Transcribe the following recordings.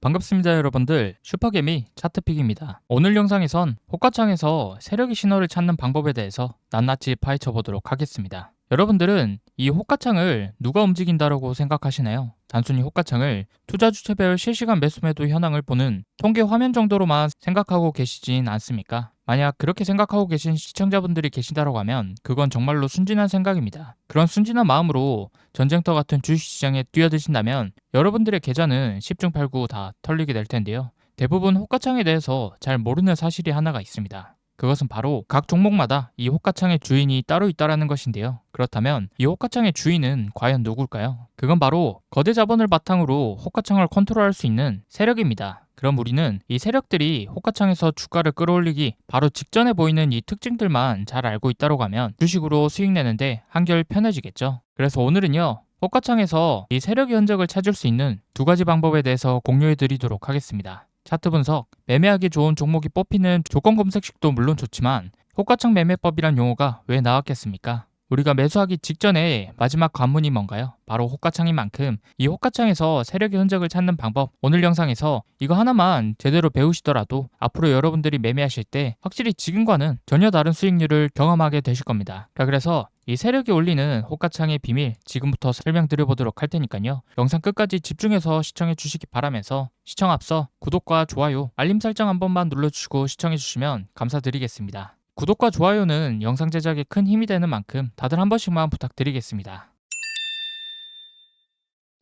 반갑습니다 여러분들. 슈퍼개미 차트픽입니다. 오늘 영상에선 호가창에서 세력의 신호를 찾는 방법에 대해서 낱낱이 파헤쳐 보도록 하겠습니다 여러분들은 이 호가창을 누가 움직인다라고 생각하시나요? 단순히 호가창을 투자 주체별 실시간 매수 매도 현황을 보는 통계 화면 정도로만 생각하고 계시진 않습니까? 만약 그렇게 생각하고 계신 시청자분들이 계시다라고 하면 그건 정말로 순진한 생각입니다. 그런 순진한 마음으로 전쟁터 같은 주식시장에 뛰어드신다면 여러분들의 계좌는 10중 8구 다 털리게 될 텐데요. 대부분 호가창에 대해서 잘 모르는 사실이 하나가 있습니다. 그것은 바로 각 종목마다 이 호가창의 주인이 따로 있다라는 것인데요. 그렇다면 이 호가창의 주인은 과연 누굴까요? 그건 바로 거대 자본을 바탕으로 호가창을 컨트롤할 수 있는 세력입니다. 그럼 우리는 이 세력들이 호가창에서 주가를 끌어올리기 바로 직전에 보이는 이 특징들만 잘 알고 있다고 하면 주식으로 수익 내는데 한결 편해지겠죠. 그래서 오늘은요. 호가창에서 이 세력의 흔적을 찾을 수 있는 두 가지 방법에 대해서 공유해 드리도록 하겠습니다. 차트 분석, 매매하기 좋은 종목이 뽑히는 조건 검색식도 물론 좋지만 호가창 매매법이란 용어가 왜 나왔겠습니까? 우리가 매수하기 직전에 마지막 관문이 뭔가요? 바로 호가창인 만큼 이 호가창에서 세력의 흔적을 찾는 방법 오늘 영상에서 이거 하나만 제대로 배우시더라도 앞으로 여러분들이 매매하실 때 확실히 지금과는 전혀 다른 수익률을 경험하게 되실 겁니다. 자, 그래서 이 세력이 올리는 호가창의 비밀 지금부터 설명드려보도록 할 테니까요. 영상 끝까지 집중해서 시청해 주시기 바라면서 시청 앞서 구독과 좋아요, 알림 설정 한 번만 눌러주시고 시청해 주시면 감사드리겠습니다. 구독과 좋아요는 영상 제작에 큰 힘이 되는 만큼 다들 한 번씩만 부탁드리겠습니다.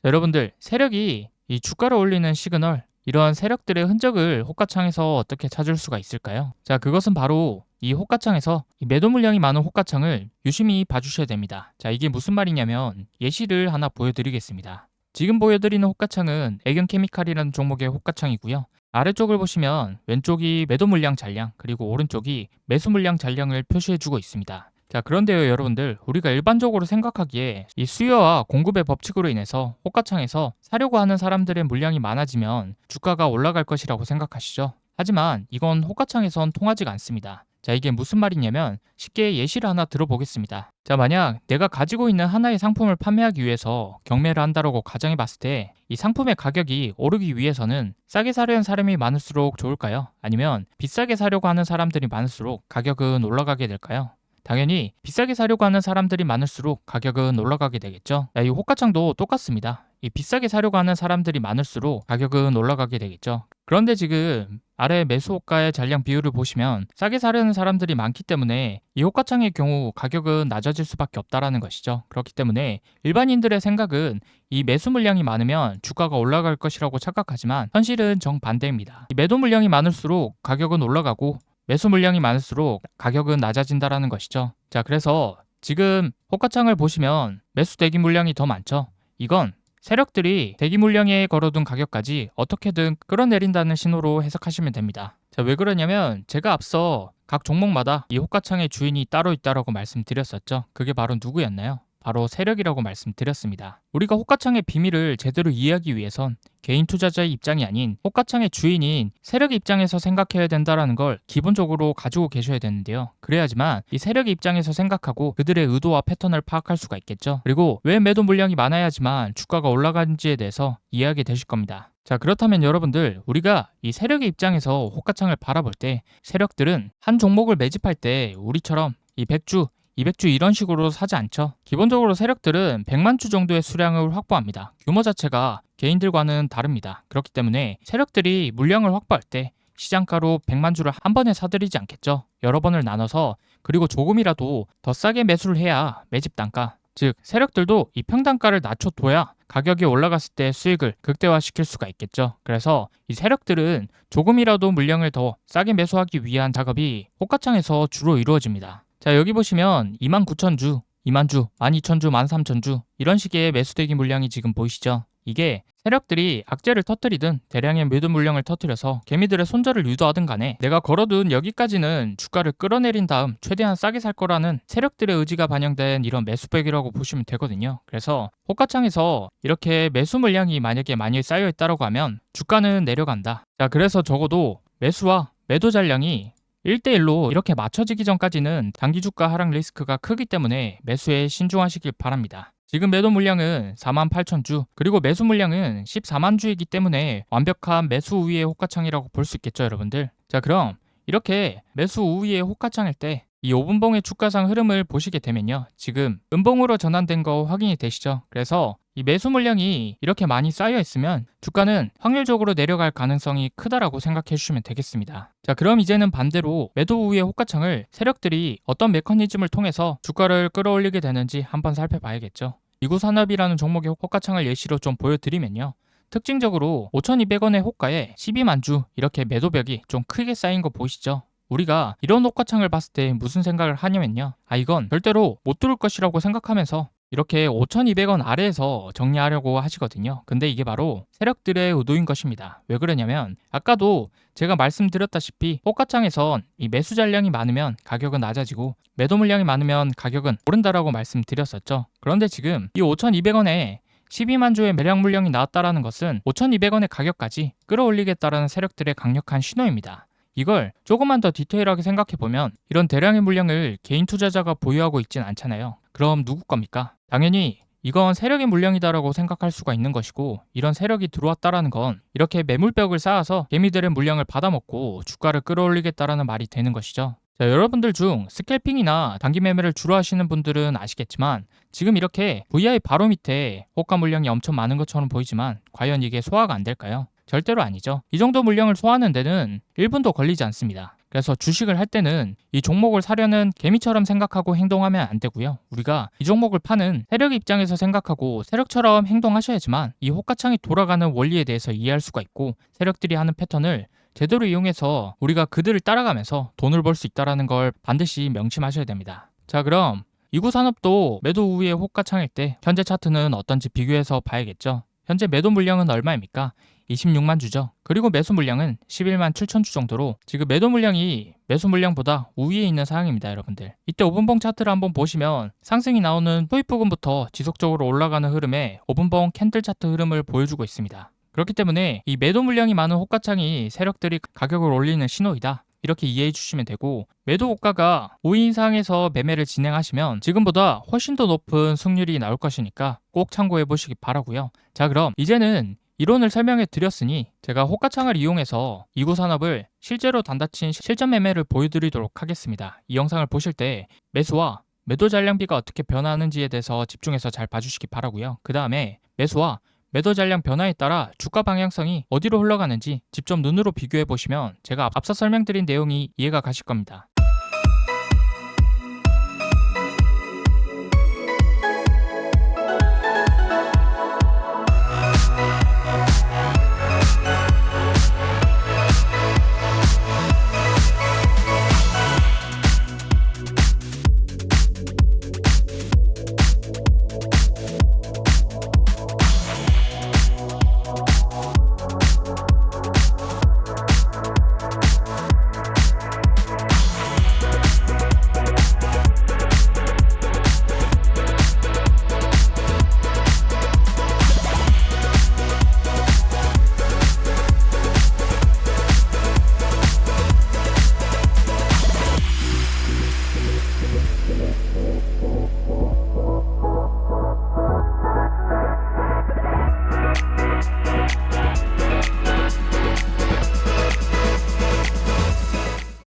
여러분들 세력이 이 주가를 올리는 시그널 이러한 세력들의 흔적을 호가창에서 어떻게 찾을 수가 있을까요? 자, 그것은 바로 이 호가창에서 이 매도 물량이 많은 호가창을 유심히 봐주셔야 됩니다. 자, 이게 무슨 말이냐면 예시를 하나 보여드리겠습니다. 지금 보여드리는 호가창은 애견 케미칼이라는 종목의 호가창이고요. 아래쪽을 보시면 왼쪽이 매도 물량 잔량 그리고 오른쪽이 매수 물량 잔량을 표시해주고 있습니다. 자, 그런데요, 여러분들. 우리가 일반적으로 생각하기에 이 수요와 공급의 법칙으로 인해서 호가창에서 사려고 하는 사람들의 물량이 많아지면 주가가 올라갈 것이라고 생각하시죠? 하지만 이건 호가창에선 통하지가 않습니다. 자, 이게 무슨 말이냐면 쉽게 예시를 하나 들어보겠습니다. 자, 만약 내가 가지고 있는 하나의 상품을 판매하기 위해서 경매를 한다고 가정해 봤을 때 이 상품의 가격이 오르기 위해서는 싸게 사려는 사람이 많을수록 좋을까요? 아니면 비싸게 사려고 하는 사람들이 많을수록 가격은 올라가게 될까요? 당연히 비싸게 사려고 하는 사람들이 많을수록 가격은 올라가게 되겠죠. 이 호가창도 똑같습니다. 이 비싸게 사려고 하는 사람들이 많을수록 가격은 올라가게 되겠죠. 그런데 지금 아래 매수 호가의 잔량 비율을 보시면 싸게 사려는 사람들이 많기 때문에 이 호가창의 경우 가격은 낮아질 수밖에 없다라는 것이죠. 그렇기 때문에 일반인들의 생각은 이 매수 물량이 많으면 주가가 올라갈 것이라고 착각하지만 현실은 정반대입니다. 매도 물량이 많을수록 가격은 올라가고 매수 물량이 많을수록 가격은 낮아진다라는 것이죠. 자, 그래서 지금 호가창을 보시면 매수 대기 물량이 더 많죠. 이건 세력들이 대기 물량에 걸어둔 가격까지 어떻게든 끌어내린다는 신호로 해석하시면 됩니다. 자, 왜 그러냐면 제가 앞서 각 종목마다 이 호가창의 주인이 따로 있다라고 말씀드렸었죠. 그게 바로 누구였나요? 바로 세력이라고 말씀드렸습니다. 우리가 호가창의 비밀을 제대로 이해하기 위해선 개인 투자자의 입장이 아닌 호가창의 주인인 세력 입장에서 생각해야 된다라는 걸 기본적으로 가지고 계셔야 되는데요. 그래야지만 이 세력의 입장에서 생각하고 그들의 의도와 패턴을 파악할 수가 있겠죠. 그리고 왜 매도 물량이 많아야지만 주가가 올라가는지에 대해서 이해하게 되실 겁니다. 자, 그렇다면 여러분들, 우리가 이 세력의 입장에서 호가창을 바라볼 때 세력들은 한 종목을 매집할 때 우리처럼 이 100주, 200주 이런 식으로 사지 않죠. 기본적으로 세력들은 100만 주 정도의 수량을 확보합니다. 규모 자체가 개인들과는 다릅니다. 그렇기 때문에 세력들이 물량을 확보할 때 시장가로 100만 주를 한 번에 사들이지 않겠죠. 여러 번을 나눠서 그리고 조금이라도 더 싸게 매수를 해야 매집 단가, 즉 세력들도 이 평단가를 낮춰둬야 가격이 올라갔을 때 수익을 극대화시킬 수가 있겠죠. 그래서 이 세력들은 조금이라도 물량을 더 싸게 매수하기 위한 작업이 호가창에서 주로 이루어집니다. 자, 여기 보시면 29,000주, 2만주, 12,000주, 13,000주 이런 식의 매수대기 물량이 지금 보이시죠? 이게 세력들이 악재를 터뜨리든 대량의 매도 물량을 터뜨려서 개미들의 손절을 유도하든 간에 내가 걸어둔 여기까지는 주가를 끌어내린 다음 최대한 싸게 살 거라는 세력들의 의지가 반영된 이런 매수백이라고 보시면 되거든요. 그래서 호가창에서 이렇게 매수 물량이 만약에 많이 쌓여 있다고 하면 주가는 내려간다. 자, 그래서 적어도 매수와 매도 잔량이 1대1로 이렇게 맞춰지기 전까지는 단기 주가 하락 리스크가 크기 때문에 매수에 신중하시길 바랍니다. 지금 매도 물량은 4만 8천 주, 그리고 매수 물량은 14만 주이기 때문에 완벽한 매수 우위의 호가창이라고 볼 수 있겠죠, 여러분들. 자, 그럼 이렇게 매수 우위의 호가창일 때 이 5분봉의 주가상 흐름을 보시게 되면요. 지금 음봉으로 전환된 거 확인이 되시죠? 그래서 이 매수 물량이 이렇게 많이 쌓여 있으면 주가는 확률적으로 내려갈 가능성이 크다라고 생각해 주시면 되겠습니다. 자, 그럼 이제는 반대로 매도 우위의 호가창을 세력들이 어떤 메커니즘을 통해서 주가를 끌어올리게 되는지 한번 살펴봐야겠죠. 이구산업이라는 종목의 호가창을 예시로 좀 보여드리면요. 특징적으로 5,200원의 호가에 12만 주 이렇게 매도벽이 좀 크게 쌓인 거 보이시죠? 우리가 이런 호가창을 봤을 때 무슨 생각을 하냐면요. 아 이건 절대로 못 뚫을 것이라고 생각하면서 이렇게 5,200원 아래에서 정리하려고 하시거든요. 근데 이게 바로 세력들의 의도인 것입니다. 왜 그러냐면 아까도 제가 말씀드렸다시피 호가창에선 이 매수 잔량이 많으면 가격은 낮아지고 매도 물량이 많으면 가격은 오른다라고 말씀드렸었죠. 그런데 지금 이 5,200원에 12만 주의 매량 물량이 나왔다라는 것은 5,200원의 가격까지 끌어올리겠다라는 세력들의 강력한 신호입니다. 이걸 조금만 더 디테일하게 생각해 보면 이런 대량의 물량을 개인 투자자가 보유하고 있진 않잖아요. 그럼 누구 겁니까? 당연히 이건 세력의 물량이다라고 생각할 수가 있는 것이고 이런 세력이 들어왔다라는 건 이렇게 매물벽을 쌓아서 개미들의 물량을 받아먹고 주가를 끌어올리겠다라는 말이 되는 것이죠. 자, 여러분들 중 스캘핑이나 단기 매매를 주로 하시는 분들은 아시겠지만 지금 이렇게 VI 바로 밑에 호가 물량이 엄청 많은 것처럼 보이지만 과연 이게 소화가 안 될까요? 절대로 아니죠. 이 정도 물량을 소화하는 데는 1분도 걸리지 않습니다. 그래서 주식을 할 때는 이 종목을 사려는 개미처럼 생각하고 행동하면 안 되고요. 우리가 이 종목을 파는 세력 입장에서 생각하고 세력처럼 행동하셔야지만 이 호가창이 돌아가는 원리에 대해서 이해할 수가 있고 세력들이 하는 패턴을 제대로 이용해서 우리가 그들을 따라가면서 돈을 벌 수 있다는 걸 반드시 명심하셔야 됩니다. 자 그럼 이구 산업도 매도 우위의 호가창일 때 현재 차트는 어떤지 비교해서 봐야겠죠. 현재 매도 물량은 얼마입니까? 26만 주죠. 그리고 매수 물량은 11만 7천 주 정도로 지금 매도 물량이 매수 물량보다 우위에 있는 상황입니다, 여러분들. 이때 5분봉 차트를 한번 보시면 상승이 나오는 토입 부분부터 지속적으로 올라가는 흐름에 5분봉 캔들 차트 흐름을 보여주고 있습니다. 그렇기 때문에 이 매도 물량이 많은 호가창이 세력들이 가격을 올리는 신호이다. 이렇게 이해해 주시면 되고 매도 호가가 5인 이상에서 매매를 진행하시면 지금보다 훨씬 더 높은 승률이 나올 것이니까 꼭 참고해 보시기 바라고요. 자 그럼 이제는 이론을 설명해 드렸으니 제가 호가창을 이용해서 이구 산업을 실제로 단다친 실전 매매를 보여드리도록 하겠습니다. 이 영상을 보실 때 매수와 매도 잔량비가 어떻게 변화하는지에 대해서 집중해서 잘 봐주시기 바라고요. 그 다음에 매수와 매도 잔량 변화에 따라 주가 방향성이 어디로 흘러가는지 직접 눈으로 비교해 보시면 제가 앞서 설명드린 내용이 이해가 가실 겁니다.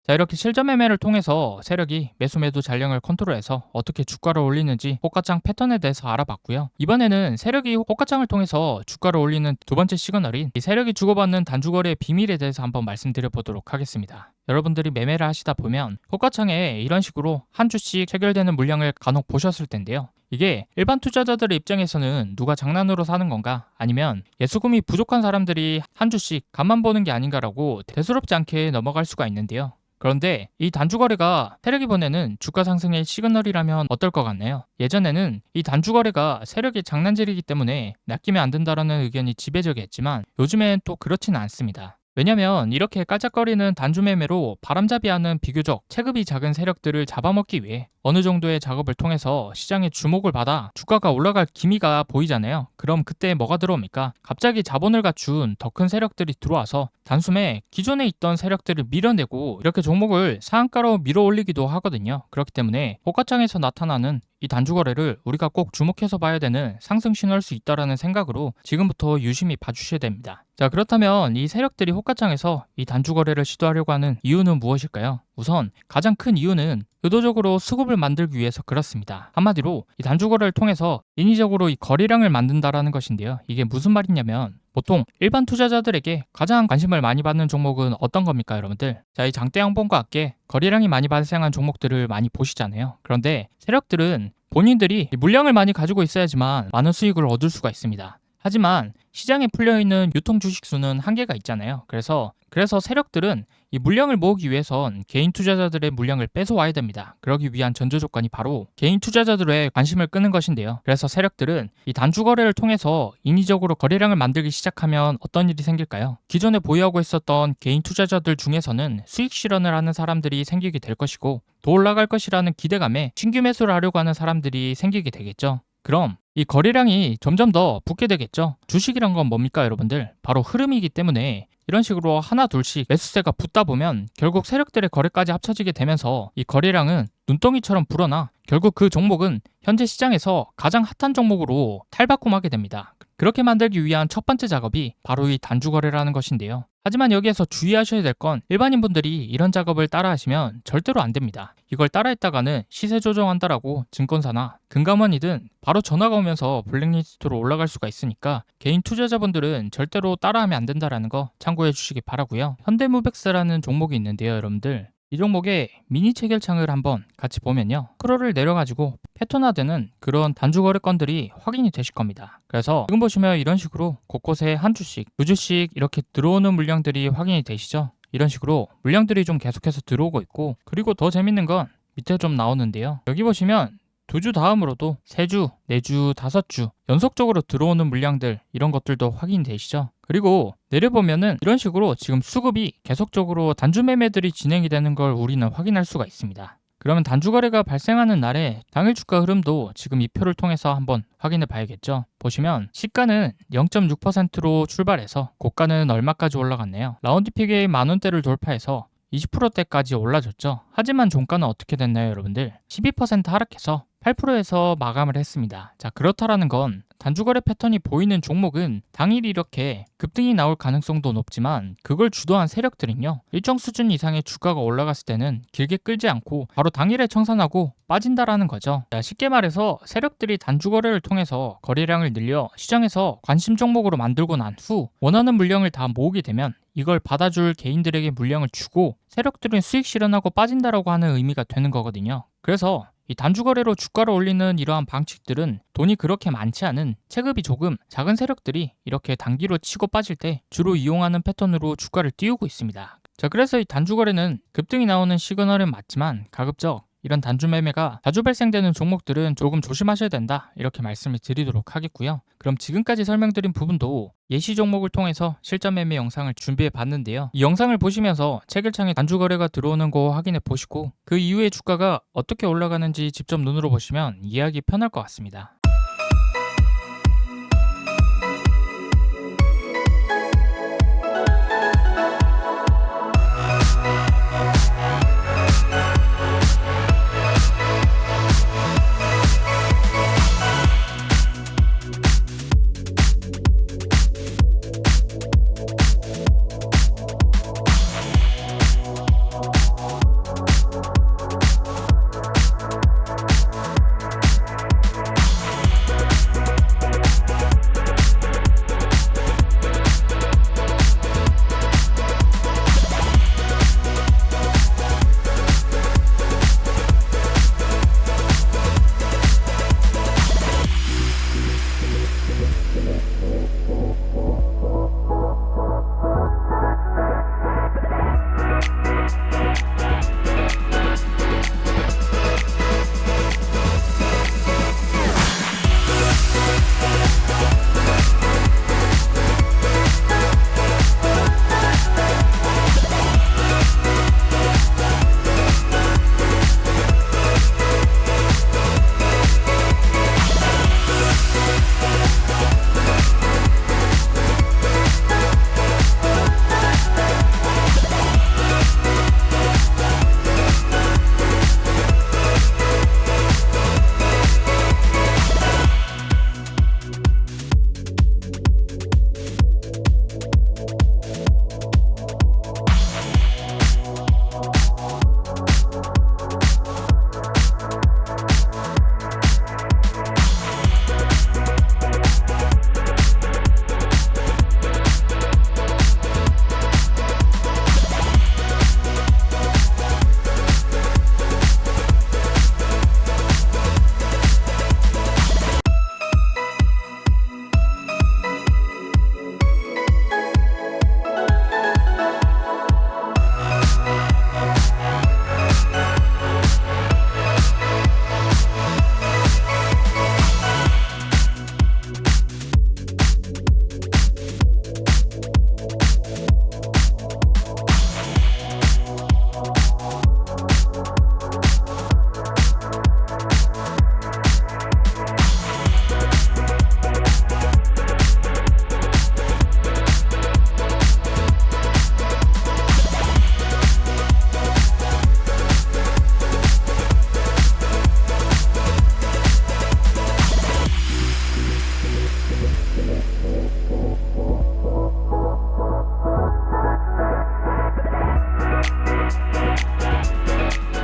자 이렇게 실전 매매를 통해서 세력이 매수 매도 잔량을 컨트롤해서 어떻게 주가를 올리는지 호가창 패턴에 대해서 알아봤고요. 이번에는 세력이 호가창을 통해서 주가를 올리는 두 번째 시그널인 이 세력이 주고받는 단주거래의 비밀에 대해서 한번 말씀드려 보도록 하겠습니다. 여러분들이 매매를 하시다 보면 호가창에 이런 식으로 한 주씩 체결되는 물량을 간혹 보셨을 텐데요. 이게 일반 투자자들의 입장에서는 누가 장난으로 사는 건가 아니면 예수금이 부족한 사람들이 한 주씩 간만 보는 게 아닌가라고 대수롭지 않게 넘어갈 수가 있는데요. 그런데 이 단주거래가 세력이 보내는 주가 상승의 시그널이라면 어떨 것 같나요? 예전에는 이 단주거래가 세력의 장난질이기 때문에 낚이면 안 된다라는 의견이 지배적이었지만 요즘엔 또 그렇지는 않습니다. 왜냐면 이렇게 깔짝거리는 단주 매매로 바람잡이하는 비교적 체급이 작은 세력들을 잡아먹기 위해 어느 정도의 작업을 통해서 시장의 주목을 받아 주가가 올라갈 기미가 보이잖아요. 그럼 그때 뭐가 들어옵니까? 갑자기 자본을 갖춘 더 큰 세력들이 들어와서 단숨에 기존에 있던 세력들을 밀어내고 이렇게 종목을 상한가로 밀어 올리기도 하거든요. 그렇기 때문에 호가창에서 나타나는 이이 단주 거래를 우리가 꼭 주목해서 봐야 되는 상승 신호일 수 있다라는 생각으로 지금부터 유심히 봐주셔야 됩니다. 자, 그렇다면 이 세력들이 호가창에서 이 단주 거래를 시도하려고 하는 이유는 무엇일까요? 우선 가장 큰 이유는 의도적으로 수급을 만들기 위해서 그렇습니다. 한마디로 이 단주 거래를 통해서 인위적으로 이 거래량을 만든다라는 것인데요. 이게 무슨 말이냐면 보통 일반 투자자들에게 가장 관심을 많이 받는 종목은 어떤 겁니까, 여러분들? 자, 이 장대 양봉과 함께 거래량이 많이 발생한 종목들을 많이 보시잖아요. 그런데 세력들은 본인들이 물량을 많이 가지고 있어야지만 많은 수익을 얻을 수가 있습니다. 하지만 시장에 풀려 있는 유통 주식 수는 한계가 있잖아요. 그래서 그래서 세력들은 이 물량을 모으기 위해선 개인 투자자들의 물량을 뺏어와야 됩니다. 그러기 위한 전제 조건이 바로 개인 투자자들의 관심을 끄는 것인데요. 그래서 세력들은 이 단주 거래를 통해서 인위적으로 거래량을 만들기 시작하면 어떤 일이 생길까요? 기존에 보유하고 있었던 개인 투자자들 중에서는 수익 실현을 하는 사람들이 생기게 될 것이고 더 올라갈 것이라는 기대감에 신규 매수를 하려고 하는 사람들이 생기게 되겠죠. 그럼 이 거래량이 점점 더 붙게 되겠죠. 주식이란 건 뭡니까, 여러분들? 바로 흐름이기 때문에 이런 식으로 하나 둘씩 매수세가 붙다 보면 결국 세력들의 거래까지 합쳐지게 되면서 이 거래량은 눈덩이처럼 불어나 결국 그 종목은 현재 시장에서 가장 핫한 종목으로 탈바꿈하게 됩니다. 그렇게 만들기 위한 첫 번째 작업이 바로 이 단주 거래라는 것인데요. 하지만 여기에서 주의하셔야 될 건 일반인 분들이 이런 작업을 따라 하시면 절대로 안 됩니다. 이걸 따라 했다가는 시세 조정한다라고 증권사나 금감원이든 바로 전화가 오면서 블랙리스트로 올라갈 수가 있으니까 개인 투자자분들은 절대로 따라하면 안 된다라는 거 참고해 주시기 바라고요. 현대무백스라는 종목이 있는데요, 여러분들. 이 종목의 미니 체결창을 한번 같이 보면요. 크롤을 내려가지고 패턴화되는 그런 단주 거래 건들이 확인이 되실 겁니다. 그래서 지금 보시면 이런 식으로 곳곳에 한 주씩, 두 주씩 이렇게 들어오는 물량들이 확인이 되시죠? 이런 식으로 물량들이 좀 계속해서 들어오고 있고 그리고 더 재밌는 건 밑에 좀 나오는데요. 여기 보시면 두 주 다음으로도 세 주, 네 주, 다섯 주 연속적으로 들어오는 물량들 이런 것들도 확인되시죠? 그리고 내려보면은 이런 식으로 지금 수급이 계속적으로 단주 매매들이 진행이 되는 걸 우리는 확인할 수가 있습니다. 그러면 단주 거래가 발생하는 날에 당일 주가 흐름도 지금 이 표를 통해서 한번 확인해 봐야겠죠. 보시면 시가는 0.6%로 출발해서 고가는 얼마까지 올라갔네요. 라운드 픽의 만 원대를 돌파해서 20%대까지 올라졌죠. 하지만 종가는 어떻게 됐나요, 여러분들? 12% 하락해서 8%에서 마감을 했습니다. 자, 그렇다라는 건 단주거래 패턴이 보이는 종목은 당일 이렇게 급등이 나올 가능성도 높지만 그걸 주도한 세력들은요 일정 수준 이상의 주가가 올라갔을 때는 길게 끌지 않고 바로 당일에 청산하고 빠진다라는 거죠. 자, 쉽게 말해서 세력들이 단주거래를 통해서 거래량을 늘려 시장에서 관심 종목으로 만들고 난 후 원하는 물량을 다 모으게 되면 이걸 받아줄 개인들에게 물량을 주고 세력들은 수익 실현하고 빠진다라고 하는 의미가 되는 거거든요. 그래서 이 단주거래로 주가를 올리는 이러한 방식들은 돈이 그렇게 많지 않은 체급이 조금 작은 세력들이 이렇게 단기로 치고 빠질 때 주로 이용하는 패턴으로 주가를 띄우고 있습니다. 자, 그래서 이 단주거래는 급등이 나오는 시그널은 맞지만 가급적 이런 단주 매매가 자주 발생되는 종목들은 조금 조심하셔야 된다. 이렇게 말씀을 드리도록 하겠고요. 그럼 지금까지 설명드린 부분도 예시 종목을 통해서 실전 매매 영상을 준비해 봤는데요. 이 영상을 보시면서 체결창에 단주 거래가 들어오는 거 확인해 보시고 그 이후에 주가가 어떻게 올라가는지 직접 눈으로 보시면 이해하기 편할 것 같습니다.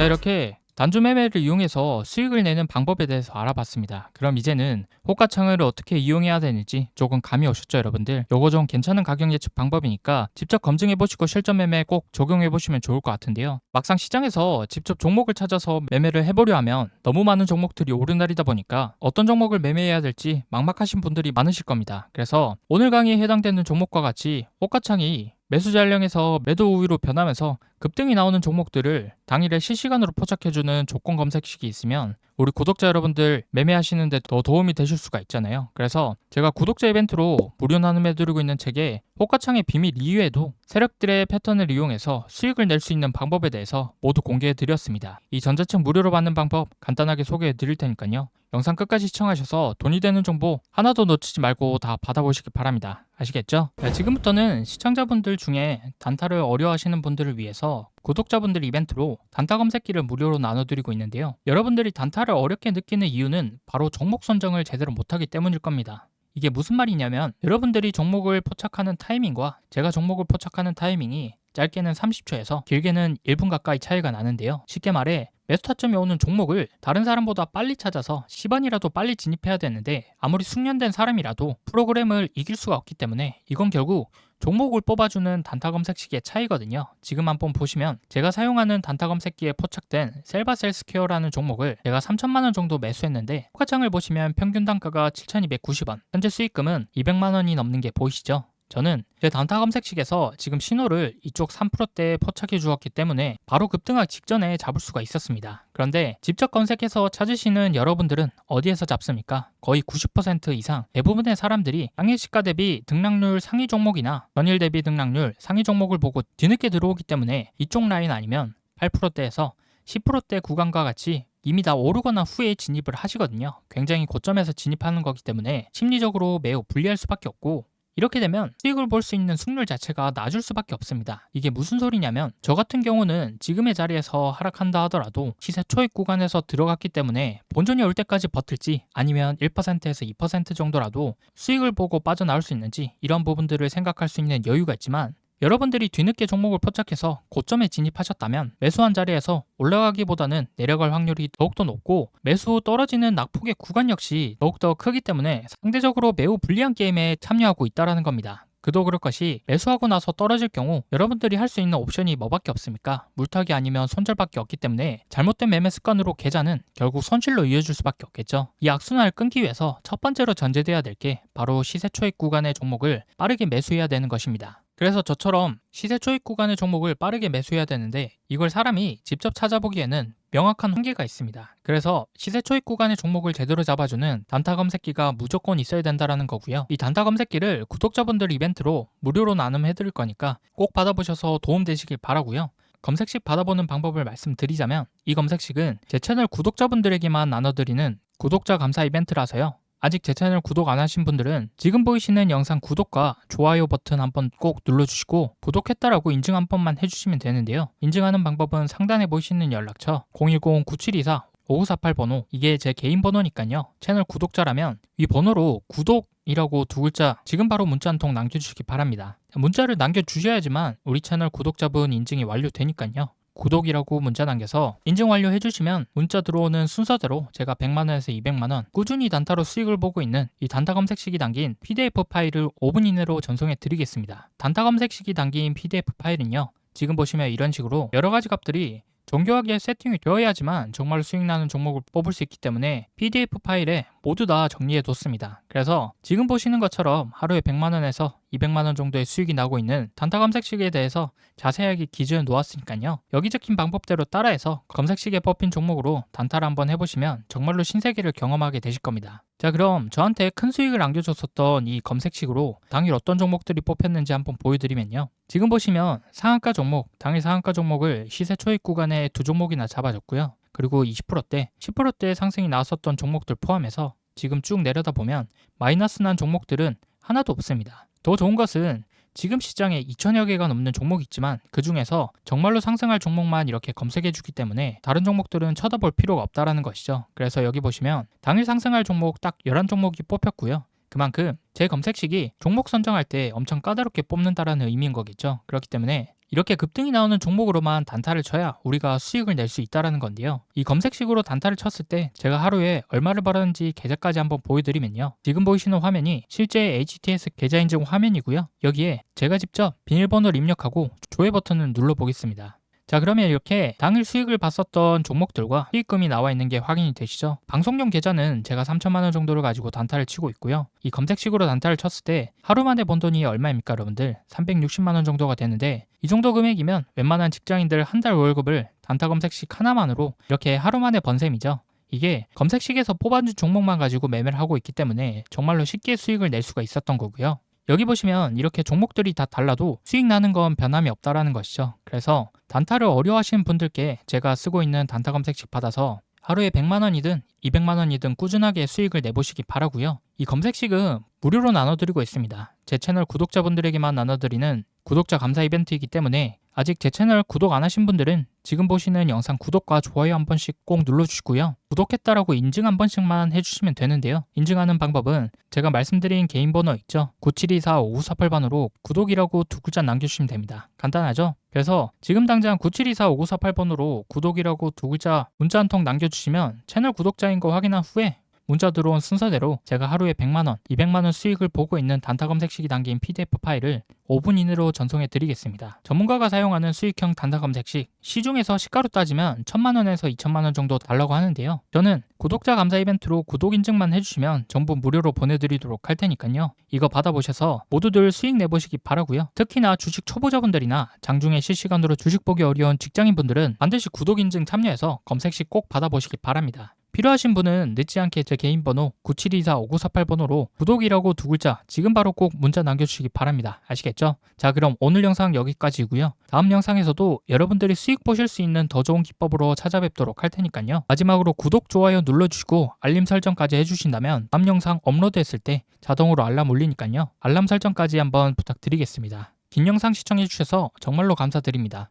자 이렇게 단주 매매를 이용해서 수익을 내는 방법에 대해서 알아봤습니다. 그럼 이제는 호가창을 어떻게 이용해야 되는지 조금 감이 오셨죠 여러분들? 요거 좀 괜찮은 가격 예측 방법이니까 직접 검증해 보시고 실전 매매 꼭 적용해 보시면 좋을 것 같은데요. 막상 시장에서 직접 종목을 찾아서 매매를 해보려 하면 너무 많은 종목들이 오르날이다 보니까 어떤 종목을 매매해야 될지 막막하신 분들이 많으실 겁니다. 그래서 오늘 강의에 해당되는 종목과 같이 호가창이 매수 잔량에서 매도 우위로 변하면서 급등이 나오는 종목들을 당일에 실시간으로 포착해주는 조건 검색식이 있으면 우리 구독자 여러분들 매매하시는데 더 도움이 되실 수가 있잖아요. 그래서 제가 구독자 이벤트로 무료 나눔해 드리고 있는 책에 호가창의 비밀 이외에도 세력들의 패턴을 이용해서 수익을 낼 수 있는 방법에 대해서 모두 공개해 드렸습니다. 이 전자책 무료로 받는 방법 간단하게 소개해 드릴 테니까요. 영상 끝까지 시청하셔서 돈이 되는 정보 하나도 놓치지 말고 다 받아보시기 바랍니다. 아시겠죠? 네, 지금부터는 시청자분들 중에 단타를 어려워하시는 분들을 위해서 구독자분들 이벤트로 단타 검색기를 무료로 나눠드리고 있는데요. 여러분들이 단타를 어렵게 느끼는 이유는 바로 종목 선정을 제대로 못하기 때문일 겁니다. 이게 무슨 말이냐면 여러분들이 종목을 포착하는 타이밍과 제가 종목을 포착하는 타이밍이 짧게는 30초에서 길게는 1분 가까이 차이가 나는데요. 쉽게 말해 매수 타점이 오는 종목을 다른 사람보다 빨리 찾아서 10원이라도 빨리 진입해야 되는데 아무리 숙련된 사람이라도 프로그램을 이길 수가 없기 때문에 이건 결국 종목을 뽑아주는 단타 검색식의 차이거든요. 지금 한번 보시면 제가 사용하는 단타 검색기에 포착된 셀바셀스퀘어라는 종목을 제가 3천만 원 정도 매수했는데 호가창을 보시면 평균 단가가 7,290원, 현재 수익금은 200만 원이 넘는 게 보이시죠? 저는 제 단타 검색식에서 지금 신호를 이쪽 3%대에 포착해 주었기 때문에 바로 급등하기 직전에 잡을 수가 있었습니다. 그런데 직접 검색해서 찾으시는 여러분들은 어디에서 잡습니까? 거의 90% 이상 대부분의 사람들이 당일 시가 대비 등락률 상위 종목이나 전일 대비 등락률 상위 종목을 보고 뒤늦게 들어오기 때문에 이쪽 라인 아니면 8%대에서 10%대 구간과 같이 이미 다 오르거나 후에 진입을 하시거든요. 굉장히 고점에서 진입하는 거기 때문에 심리적으로 매우 불리할 수밖에 없고 이렇게 되면 수익을 볼 수 있는 승률 자체가 낮을 수밖에 없습니다. 이게 무슨 소리냐면 저 같은 경우는 지금의 자리에서 하락한다 하더라도 시세 초입 구간에서 들어갔기 때문에 본전이 올 때까지 버틸지 아니면 1%에서 2% 정도라도 수익을 보고 빠져나올 수 있는지 이런 부분들을 생각할 수 있는 여유가 있지만 여러분들이 뒤늦게 종목을 포착해서 고점에 진입하셨다면 매수한 자리에서 올라가기보다는 내려갈 확률이 더욱더 높고 매수 후 떨어지는 낙폭의 구간 역시 더욱더 크기 때문에 상대적으로 매우 불리한 게임에 참여하고 있다는 겁니다. 그도 그럴 것이 매수하고 나서 떨어질 경우 여러분들이 할 수 있는 옵션이 뭐밖에 없습니까? 물타기 아니면 손절밖에 없기 때문에 잘못된 매매 습관으로 계좌는 결국 손실로 이어질 수밖에 없겠죠. 이 악순환을 끊기 위해서 첫 번째로 전제돼야 될 게 바로 시세 초입 구간의 종목을 빠르게 매수해야 되는 것입니다. 그래서 저처럼 시세 초입 구간의 종목을 빠르게 매수해야 되는데 이걸 사람이 직접 찾아보기에는 명확한 한계가 있습니다. 그래서 시세 초입 구간의 종목을 제대로 잡아주는 단타 검색기가 무조건 있어야 된다라는 거고요. 이 단타 검색기를 구독자분들 이벤트로 무료로 나눔해 드릴 거니까 꼭 받아보셔서 도움 되시길 바라고요. 검색식 받아보는 방법을 말씀드리자면 이 검색식은 제 채널 구독자분들에게만 나눠드리는 구독자 감사 이벤트라서요. 아직 제 채널 구독 안 하신 분들은 지금 보이시는 영상 구독과 좋아요 버튼 한번 꼭 눌러주시고 구독했다라고 인증 한 번만 해주시면 되는데요. 인증하는 방법은 상단에 보이시는 연락처 010-9724 5948번호 이게 제 개인 번호니까요. 채널 구독자라면 이 번호로 구독이라고 두 글자 지금 바로 문자 한 통 남겨주시기 바랍니다. 문자를 남겨주셔야지만 우리 채널 구독자분 인증이 완료되니까요. 구독이라고 문자 남겨서 인증 완료해 주시면 문자 들어오는 순서대로 제가 100만원에서 200만원 꾸준히 단타로 수익을 보고 있는 이 단타 검색식이 담긴 PDF 파일을 5분 이내로 전송해 드리겠습니다. 단타 검색식이 담긴 PDF 파일은요. 지금 보시면 이런 식으로 여러 가지 값들이 정교하게 세팅이 되어야지만 정말 수익 나는 종목을 뽑을 수 있기 때문에 PDF 파일에 모두 다 정리해 뒀습니다. 그래서 지금 보시는 것처럼 하루에 100만원에서 200만원 정도의 수익이 나고 있는 단타 검색식에 대해서 자세하게 기준을 놓았으니까요. 여기 적힌 방법대로 따라해서 검색식에 뽑힌 종목으로 단타를 한번 해보시면 정말로 신세계를 경험하게 되실 겁니다. 자 그럼 저한테 큰 수익을 안겨줬었던 이 검색식으로 당일 어떤 종목들이 뽑혔는지 한번 보여드리면요. 지금 보시면 상한가 종목, 당일 상한가 종목을 시세 초입 구간에 두 종목이나 잡아줬고요. 그리고 20%대, 10%대 상승이 나왔었던 종목들 포함해서 지금 쭉 내려다 보면 마이너스 난 종목들은 하나도 없습니다. 더 좋은 것은 지금 시장에 2천여 개가 넘는 종목이 있지만 그 중에서 정말로 상승할 종목만 이렇게 검색해 주기 때문에 다른 종목들은 쳐다볼 필요가 없다라는 것이죠. 그래서 여기 보시면 당일 상승할 종목 딱 11종목이 뽑혔고요. 그만큼 제 검색식이 종목 선정할 때 엄청 까다롭게 뽑는다라는 의미인 거겠죠. 그렇기 때문에 이렇게 급등이 나오는 종목으로만 단타를 쳐야 우리가 수익을 낼 수 있다라는 건데요. 이 검색식으로 단타를 쳤을 때 제가 하루에 얼마를 벌었는지 계좌까지 한번 보여드리면요. 지금 보이시는 화면이 실제 HTS 계좌 인증 화면이고요. 여기에 제가 직접 비밀번호를 입력하고 조회 버튼을 눌러보겠습니다. 자 그러면 이렇게 당일 수익을 봤었던 종목들과 수익금이 나와 있는 게 확인이 되시죠? 방송용 계좌는 제가 3천만 원 정도를 가지고 단타를 치고 있고요. 이 검색식으로 단타를 쳤을 때 하루 만에 번 돈이 얼마입니까 여러분들? 360만 원 정도가 되는데 이 정도 금액이면 웬만한 직장인들 한 달 월급을 단타 검색식 하나만으로 이렇게 하루 만에 번 셈이죠. 이게 검색식에서 뽑아준 종목만 가지고 매매를 하고 있기 때문에 정말로 쉽게 수익을 낼 수가 있었던 거고요. 여기 보시면 이렇게 종목들이 다 달라도 수익 나는 건 변함이 없다라는 것이죠. 그래서 단타를 어려워하시는 분들께 제가 쓰고 있는 단타 검색식 받아서 하루에 100만 원이든 200만 원이든 꾸준하게 수익을 내보시기 바라고요. 이 검색식은 무료로 나눠드리고 있습니다. 제 채널 구독자분들에게만 나눠드리는 구독자 감사 이벤트이기 때문에 아직 제 채널 구독 안 하신 분들은 지금 보시는 영상 구독과 좋아요 한 번씩 꼭 눌러주시고요. 구독했다라고 인증 한 번씩만 해주시면 되는데요. 인증하는 방법은 제가 말씀드린 개인 번호 있죠. 9724-5948번으로 구독이라고 두 글자 남겨주시면 됩니다. 간단하죠? 그래서 지금 당장 9724-5948번으로 구독이라고 두 글자 문자 한 통 남겨주시면 채널 구독자인 거 확인한 후에 문자 들어온 순서대로 제가 하루에 100만원, 200만원 수익을 보고 있는 단타 검색식이 담긴 PDF 파일을 5분 이내로 전송해 드리겠습니다. 전문가가 사용하는 수익형 단타 검색식, 시중에서 시가로 따지면 1000만원에서 2천만원 정도 달라고 하는데요. 저는 구독자 감사 이벤트로 구독 인증만 해주시면 전부 무료로 보내드리도록 할 테니까요. 이거 받아보셔서 모두들 수익 내보시기 바라고요. 특히나 주식 초보자분들이나 장중에 실시간으로 주식 보기 어려운 직장인분들은 반드시 구독 인증 참여해서 검색식 꼭 받아보시기 바랍니다. 필요하신 분은 늦지 않게 제 개인 번호 9724-5948번호로 구독이라고 두 글자 지금 바로 꼭 문자 남겨주시기 바랍니다. 아시겠죠? 자 그럼 오늘 영상 여기까지고요. 다음 영상에서도 여러분들이 수익 보실 수 있는 더 좋은 기법으로 찾아뵙도록 할 테니까요. 마지막으로 구독, 좋아요 눌러주시고 알림 설정까지 해주신다면 다음 영상 업로드했을 때 자동으로 알람 울리니까요. 알람 설정까지 한번 부탁드리겠습니다. 긴 영상 시청해주셔서 정말로 감사드립니다.